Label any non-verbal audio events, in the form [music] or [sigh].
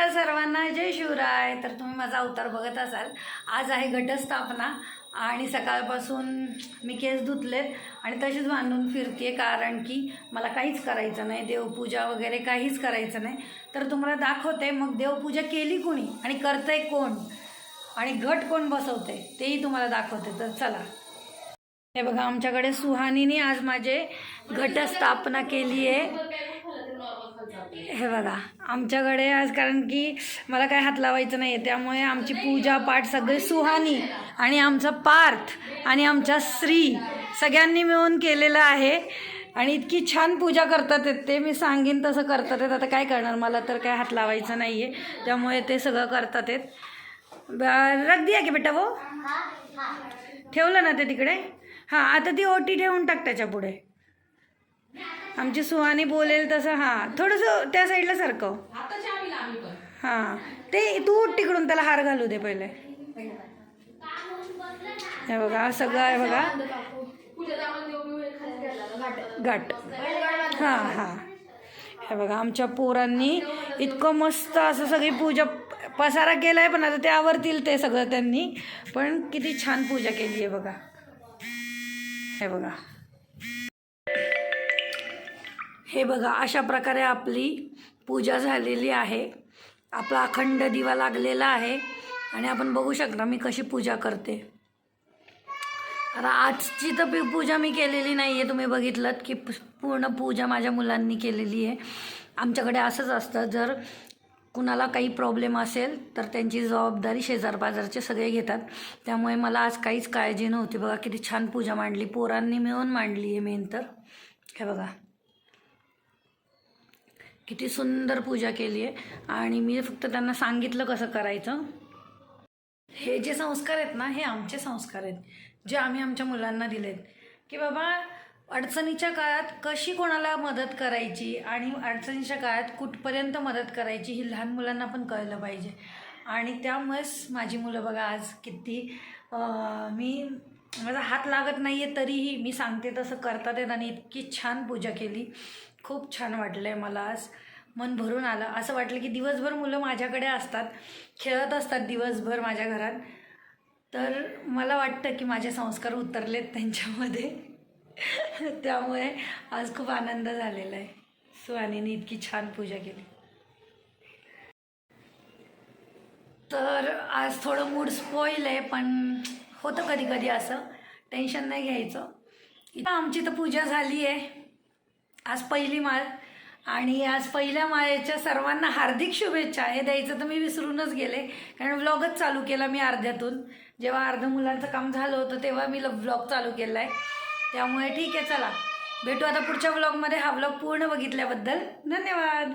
नमस्कार सर्वांना जय शिवराय. तर तुम्ही माझा अवतार बघत असाल. आज आहे घटस्थापना आणि सकाळपासून मी केस धुतलेत आणि तशीच बांधून फिरते कारण की मला काहीच करायचं नाही. देवपूजा वगैरे काहीच करायचं नाही. तर तुम्हाला दाखवते मग देवपूजा केली कोणी आणि करतंय कोण? आणि घट कोण बसवते तेही तुम्हाला दाखवते. तर चला. हे बघा आमच्याकडे सुहानीने आज माझे घटस्थापना केली आहे हे बघा आमच्याकडे आज कारण की मला काय हात लावायचं नाही आहे त्यामुळे आमची पूजा पाठ सगळे सुहानी आणि आमचा पार्थ आणि आमच्या श्री सगळ्यांनी मिळून केलेलं आहे आणि इतकी छान पूजा करतात आहेत ते मी सांगेन तसं करतात आहेत. आता काय करणार? मला तर काय हात लावायचं नाही आहे त्यामुळे ते सगळं करतात आहेत. रख दिया की बेटा वो? ठेवलं ना ते तिकडे? हां आता ती ओटी ठेवून टाक त्याच्या पुढे. आमची सुहानी बोलेल तसं हां. थोडंसं त्या साईडला सारखं. हां. ते तू तिकडून त्याला हार घालू दे पहिले. हे बघा सगळं आहे बघा. घाट. हां हां. हे बघा आमच्या पोरांनी इतकं मस्त असं सगळी पूजा पसारा केला आहे पण आता ते आवरतील ते सगळं त्यांनी. पण किती छान पूजा केली आहे बघा. हे बघा. हे बघा अशा प्रकारे आपली पूजा झालेली आहे. आपला अखंड दिवा लागलेला आहे आणि आपण बघू शकता मी कशी पूजा करते. आता आजची तर पूजा मी केलेली नाही आहे तुम्ही बघितलं की पूर्ण पूजा माझ्या मुलांनी केलेली आहे. आमच्याकडे असंच असतं जर कुणाला काही प्रॉब्लेम असेल तर त्यांची जबाबदारी शेजारपाजारचे सगळे घेतात. त्यामुळे मला आज काहीच काळजी नव्हती. बघा किती छान पूजा मांडली. पोरांनी मिळून मांडली आहे मेन तर. हे बघा. किती सुंदर पूजा केली आहे आणि मी फक्त त्यांना सांगितलं कसं करायचं. हे जे संस्कार आहेत ना हे आमचे संस्कार आहेत. जे आम्ही आमच्या मुलांना दिलेत. की बाबा अडचणीच्या काळात कशी कोणाला मदत करायची आणि अडचणीच्या काळात कुठपर्यंत मदत करायची ही लहान मुलांना पण कळलं पाहिजे. आणि त्यामुळेच माझी मुलं बघा आज किती मी माझा हात लागत नाही आहे तरीही मी सांगते तसं करतात येत आणि इतकी छान पूजा केली. खूप छान वाटलं आहे मला आज. मन भरून आलं. असं वाटलं की दिवसभर मुलं माझ्याकडे असतात. खेळत असतात दिवसभर माझ्या घरात. तर मला वाटतं की माझे संस्कार उतरलेत त्यांच्यामध्ये. [laughs] त्यामुळे आज खूप आनंद झालेला आहे. सुहानीने इतकी छान पूजा केली. तर आज थोडं मूड स्पॉईल आहे पण होतं कधी कधी असं. टेन्शन नाही घ्यायचं. इथं आमची तर पूजा झाली आहे आज पहिली माळ. आणि आज पहिल्या माळेच्या सर्वांना हार्दिक शुभेच्छा. हे द्यायचं तर मी विसरूनच गेले. कारण व्लॉगच चालू केला मी अर्ध्यातून. जेव्हा अर्ध मुलांचं काम झालं होतं तेव्हा मी व्लॉग चालू केला आहे त्यामुळे ठीक आहे चला. भेटू आता पुढच्या व्लॉगमध्ये हा व्लॉग पूर्ण बघितल्याबद्दल धन्यवाद.